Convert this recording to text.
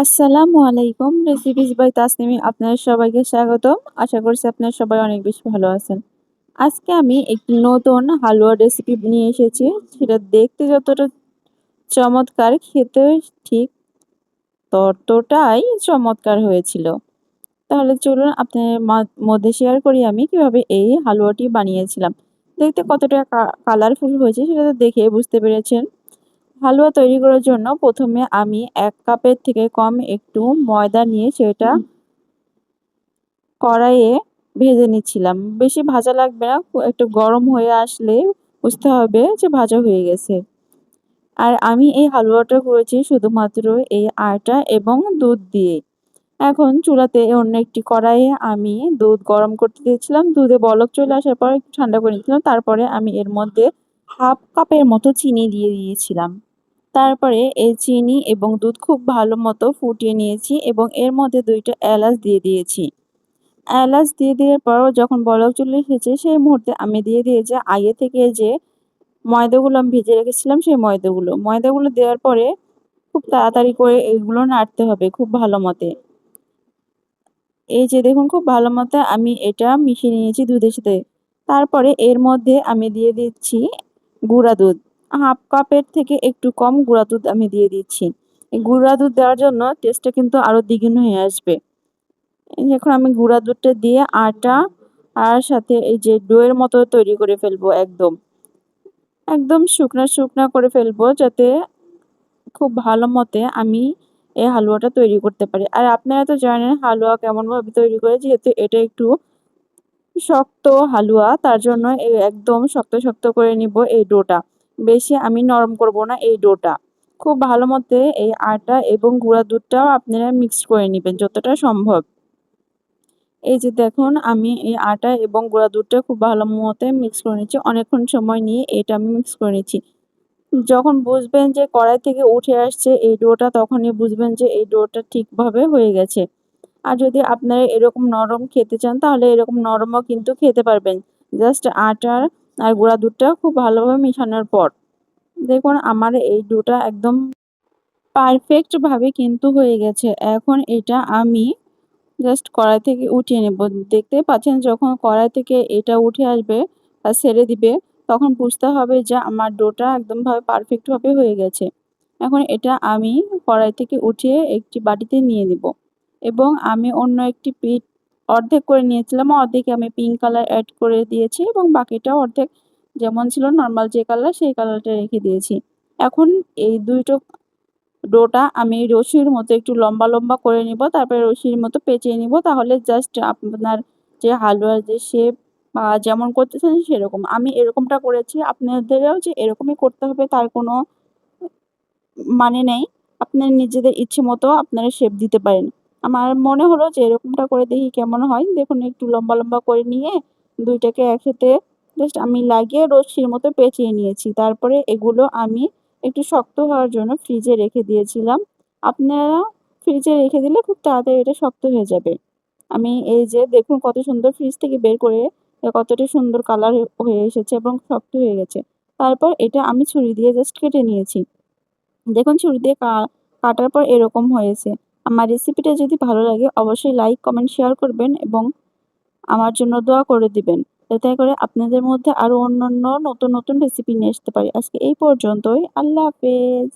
আসসালামু আলাইকুম recipes by তাসনিমি আপনাদের সবাইকে স্বাগতম। আশা করছি আপনারা সবাই অনেক বেশি ভালো আছেন। আজকে আমি একটি নতুন হালুয়া রেসিপি নিয়ে এসেছি। সেটা দেখতে যতটা চমৎকার খেতে ঠিক ততটাই চমৎকার হয়েছিল। তাহলে চলুন আপনার মধ্যে শেয়ার করি আমি কীভাবে এই হালুয়াটি বানিয়েছিলাম। দেখতে কতটা কালারফুল হয়েছে সেটা তো দেখে বুঝতে পেরেছেন। হালুয়া তৈরি করার জন্য প্রথমে আমি এক কাপের থেকে কম একটু ময়দা নিয়ে সেটা কড়াইয়ে ভেজে নিচ্ছিলাম। বেশি ভাজা লাগবে না একটু গরম হয়ে আসলে বুঝতে হবে যে ভাজা হয়ে গেছে। আর আমি এই হালুয়াটা করেছি শুধুমাত্র এই আটা এবং দুধ দিয়ে। এখন চুলাতে অন্য একটি কড়াইয়ে আমি দুধ গরম করতে দিয়েছিলাম। দুধে বলক চলে আসার পর একটু ঠান্ডা করে নিয়েছিলাম। তারপরে আমি এর মধ্যে হাফ কাপের মতো চিনি দিয়ে দিয়েছিলাম। তারপরে এই চিনি এবং দুধ খুব ভালো মতো ফুটিয়ে নিয়েছি এবং এর মধ্যে দুইটা এলাচ দিয়ে দিয়েছি। এলাচ দিয়ে দেওয়ার পর যখন বলক চলে এসেছে, সেই মুহূর্তে আমি দিয়ে দিয়েছি আগে থেকে যে ময়দাগুলো আমি ভেজে রেখেছিলাম, সেই ময়দাগুলো। ময়দাগুলো দেওয়ার পরে খুব তাড়াতাড়ি করে এগুলো নাড়তে হবে খুব ভালো মতে। এই যে দেখুন, খুব ভালো মতো আমি এটা মিশিয়ে নিয়েছি দুধের সাথে। তারপরে এর মধ্যে আমি দিয়ে দিচ্ছি গুঁড়া দুধ। হাফ কাপের থেকে একটু কম গুঁড়া দুধ আমি দিয়ে দিচ্ছি। এই গুঁড়া দুধ দেওয়ার জন্য টেস্টটা কিন্তু আরও দ্বিগুণ হয়ে আসবে। এখন আমি গুঁড়া দুধটা দিয়ে আটা আর সাথে এই যে ডোয়ের মতো তৈরি করে ফেলব একদম। একদম শুকনা শুকনা করে ফেলব যাতে খুব ভালো মতে আমি এই হালুয়াটা তৈরি করতে পারি। আর আপনারা তো জানেন হালুয়া কেমনভাবে তৈরি করে, যেহেতু এটা একটু শক্ত হালুয়া, তার জন্য একদম শক্ত শক্ত করে নিব এই ডোটা। বেশি আমি নরম করব না এই ডোটা। খুব ভালো মতে এই আটা এবং গুঁড়া দুধটাও আপনারা মিক্স করে নেবেন যতটা সম্ভব। এই যে দেখুন, আমি এই আটা এবং গুঁড়া দুধটা খুব ভালো মতে মিক্স করে নিচ্ছি। অনেকক্ষণ সময় নিয়ে এটা আমি মিক্স করে নিচ্ছি। যখন বুঝবেন যে কড়াই থেকে উঠে আসছে এই ডোটা, তখনই বুঝবেন যে এই ডোটা ঠিকভাবে হয়ে গেছে। আর যদি আপনারা এরকম নরম খেতে চান, তাহলে এরকম নরমও কিন্তু খেতে পারবেন। জাস্ট আটার আর গুঁড়া দুধটা খুব ভালোভাবে মেশানোর পর দেখুন আমার এই ডোটা একদম পারফেক্টভাবে কিন্তু হয়ে গেছে। এখন এটা আমি জাস্ট কড়াই থেকে উঠিয়ে নেব। দেখতে পাচ্ছেন যখন কড়াই থেকে এটা উঠে আসবে আর ছেড়ে দিবে, তখন বুঝতে হবে যে আমার ডোটা একদমভাবে পারফেক্টভাবে হয়ে গেছে। এখন এটা আমি কড়াই থেকে উঠিয়ে একটি বাটিতে নিয়ে নেব এবং আমি অন্য একটি পিঠ অর্ধেক করে নিয়েছিলাম। অর্ধেকে আমি পিঙ্ক কালার অ্যাড করে দিয়েছি এবং বাকিটা অর্ধেক যেমন ছিল নর্মাল যে কালার সেই কালারটা রেখে দিয়েছি। এখন এই দুইটো ডোটা আমি রশির মতো একটু লম্বা লম্বা করে নিব, তারপরে রশির মতো পেঁচিয়ে নিব, তাহলে জাস্ট আপনার যে হালুয়ার যে শেপ বা যেমন করতেছেন সেরকম। আমি এরকমটা করেছি, আপনাদেরও যে এরকমই করতে হবে তার কোনো মানে নেই। আপনার নিজেদের ইচ্ছে মতো আপনারা শেপ দিতে পারেন। আমার মনে হলো যে এরকমটা করে দেখি কেমন হয়। দেখুন, একটু লম্বা লম্বা করে নিয়ে দুইটাকে একসাথে জাস্ট আমি লাগিয়ে রশ্মির মতো পেঁচিয়ে নিয়েছি। তারপরে এগুলো আমি একটু শক্ত হওয়ার জন্য ফ্রিজে রেখে দিয়েছিলাম। আপনারা ফ্রিজে রেখে দিলে খুব তাড়াতাড়ি এটা শক্ত হয়ে যাবে। আমি এই যে দেখুন, কত সুন্দর ফ্রিজ থেকে বের করে কতটা সুন্দর কালার হয়ে এসেছে এবং শক্ত হয়ে গেছে। তারপর এটা আমি ছুরি দিয়ে জাস্ট কেটে নিয়েছি। দেখুন, ছুরি দিয়ে কাটার পর এরকম হয়েছে। আমার রেসিপিটা যদি ভালো লাগে, অবশ্যই লাইক কমেন্ট শেয়ার করবেন এবং আমার জন্য দোয়া করে দিবেন। যাতে করে আপনাদের মধ্যে আরও অন্য নতুন নতুন রেসিপি নিয়ে আসতে পারি। আজকে এই পর্যন্তই। আল্লাহ হাফেজ।